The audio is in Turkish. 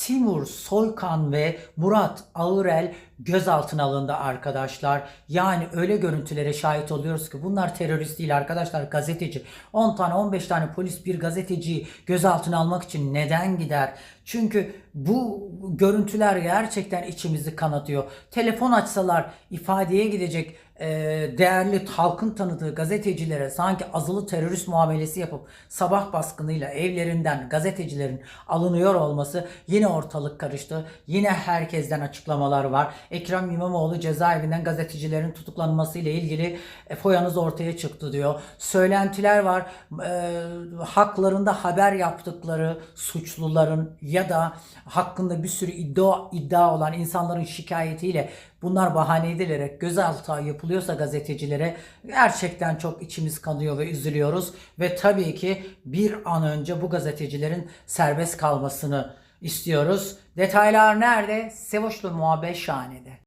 Timur Soykan ve Murat Ağırel gözaltına alındı arkadaşlar. Yani öyle görüntülere şahit oluyoruz ki bunlar terörist değil arkadaşlar gazeteci. 10 tane 15 tane polis bir gazeteciyi gözaltına almak için neden gider? Çünkü bu görüntüler gerçekten içimizi kanatıyor. Telefon açsalar ifadeye gidecek e, değerli halkın tanıdığı gazetecilere sanki azılı terörist muamelesi yapıp sabah baskınıyla evlerinden gazetecilerin alınıyor olması yine ortalık karıştı. Yine herkesten açıklamalar var. Ekrem İmamoğlu cezaevinden gazetecilerin tutuklanması ile ilgili e, foyanız ortaya çıktı diyor. Söylentiler var. E, haklarında haber yaptıkları suçluların ya da hakkında bir sürü iddia iddia olan insanların şikayetiyle bunlar bahane edilerek gözaltı yapılıyorsa gazetecilere gerçekten çok içimiz kanıyor ve üzülüyoruz ve tabii ki bir an önce bu gazetecilerin serbest kalmasını istiyoruz. Detaylar nerede? Sevoşlu Muhabbet Şahane'de.